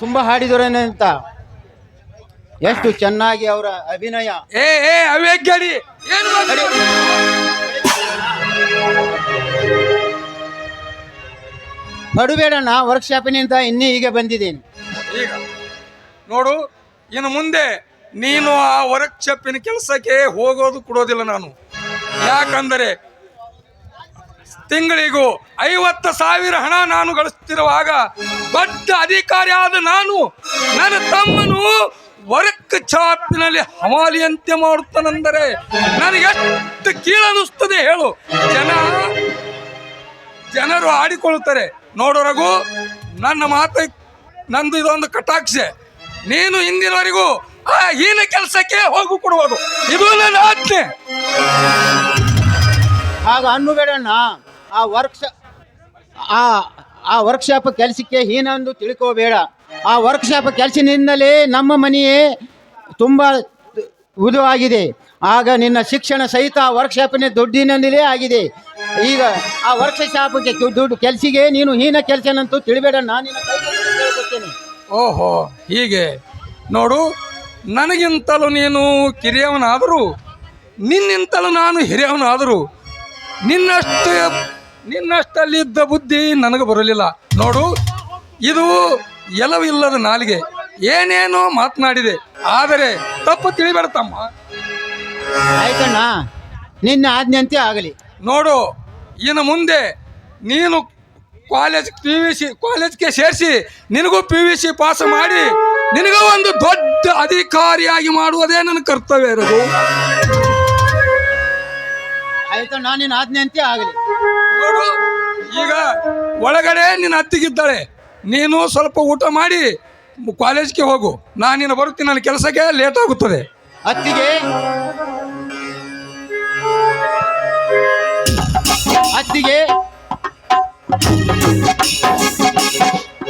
ತುಂಬಾ ಹಾಡಿದರೇನೆ ಅಂತ. ಎಷ್ಟು ಚೆನ್ನಾಗಿ ಅವರ ಅಭಿನಯ. ಏ ಏ ಅವೇಗ್ಯಡಿ ಏನು ಪಡುಬೇಡಣ್ಣ ವರ್ಕ್ಶಾಪಿನಿಂದ ಇನ್ನೇ ಈಗ ಬಂದಿದ್ದೀನಿ. ಈಗ ನೋಡು ಇನ್ನು ಮುಂದೆ ನೀನು ಆ ವರ್ಕ್ಶಾಪಿನ ಕೆಲಸಕ್ಕೆ ಹೋಗೋದು ಕೊಡೋದಿಲ್ಲ ನಾನು. ಯಾಕಂದರೆ ತಿಂಗಳಿಗೂ ಐವತ್ತು ಸಾವಿರ ಹಣ ನಾನು ಗಳಿಸ್ತಿರುವಾಗ ದೊಡ್ಡ ಅಧಿಕಾರಿ ಆದ ನಾನು, ನನ್ನ ತಮ್ಮನು ವರ್ಕ್ ಚಾಪಿನಲ್ಲಿ ಹಮಾಲಿಯಂತೆ ಮಾಡುತ್ತಾನೆಂದರೆ ನನಗೆ ಎಷ್ಟು ಕೀಳನಿಸ್ತದೆ ಹೇಳು. ಜನ, ಜನರು ಆಡಿಕೊಳ್ಳುತ್ತಾರೆ. ನೋಡೋರಗು ನನ್ನ ಮಾತು, ನಂದು ಇದೊಂದು ಕಟಾಕ್ಷೆ. ನೀನು ಹಿಂದಿನವರೆಗೂ ಆ ಹೀನ ಕೆಲಸಕ್ಕೆ ಹೋಗು ಕೊಡುವುದು. ಇದು ನನ್ನ ಆಜ್ಞೆ. ಆಗ ಅನ್ನಬೇಡಣ್ಣ ಆ ವರ್ಕ್ ಆ ಆ ವರ್ಕ್ಶಾಪ್ ಕೆಲಸಕ್ಕೆ ಹೀನಂದು ತಿಳ್ಕೋಬೇಡ. ಆ ವರ್ಕ್ಶಾಪ್ ಕೆಲಸದಿಂದಲೇ ನಮ್ಮ ಮನೆಯೇ ತುಂಬ ಉದುವಾಗಿದೆ ಆಗ ನಿನ್ನ ಶಿಕ್ಷಣ ಸಹಿತ ಆ ವರ್ಕ್ಶಾಪಿನ ದುಡ್ಡಿನಲ್ಲೇ ಆಗಿದೆ. ಈಗ ಆ ವರ್ಕ್ಶಾಪ್ಗೆ ದುಡ್ಡು ಕೆಲಸಿಗೆ ನೀನು ಹೀನ ಕೆಲಸನಂತೂ ತಿಳಿಬೇಡ, ನಾನು. ಓಹೋ, ಹೀಗೆ. ನೋಡು, ನನಗಿಂತಲೂ ನೀನು ಕಿರಿಯವನಾದರೂ, ನಿನ್ನಿಂತಲೂ ನಾನು ಹಿರಿಯವನಾದರೂ, ನಿನ್ನಷ್ಟು ನಿನ್ನಷ್ಟಲ್ಲಿದ್ದ ಬುದ್ಧಿ ನನಗೆ ಬರಲಿಲ್ಲ. ನೋಡು ಇದು ಎಲವಿಲ್ಲದ ನಾಲಿಗೆ. ಏನೇನೋ ಮಾತನಾಡಿದೆ. ಆದರೆ ತಪ್ಪು ತಿಳಿಬೇಡ ತಮ್ಮ ಆಯ್ತಣ್ಣ ನಿನ್ನ ಆಜ್ಞೆಂತೆ ಆಗಲಿ. ನೋಡು ಇನ್ನು ಮುಂದೆ ನೀನು ಕಾಲೇಜ್ ಪಿ ವಿ ಸಿ ಕಾಲೇಜ್ಗೆ ಸೇರಿಸಿ ನಿನಗೂ ಪಿ ವಿ ಸಿ ಪಾಸ್ ಮಾಡಿ ನಿನಗೂ ಒಂದು ದೊಡ್ಡ ಅಧಿಕಾರಿಯಾಗಿ ಮಾಡುವುದೇ ನನ್ನ ಕರ್ತವ್ಯ ಇರೋದು. ಆಯ್ತಣ್ಣ ನಿನ್ನ ಅಂತ ಆಗಲಿ. ನೋಡು ಈಗ ಒಳಗಡೆ ನಿನ್ನ ಅತ್ತಿಗಿದ್ದಾಳೆ. ನೀನು ಸ್ವಲ್ಪ ಊಟ ಮಾಡಿ ಕಾಲೇಜ್ಗೆ ಹೋಗು. ನಾನು ನಿನ್ನ ಬರುತ್ತೀನಿ ನನ್ನ ಕೆಲಸಕ್ಕೆ ಲೇಟ್ ಆಗುತ್ತದೆ. ಅತ್ತಿಗೆ. ಅತ್ತಿಗೆ.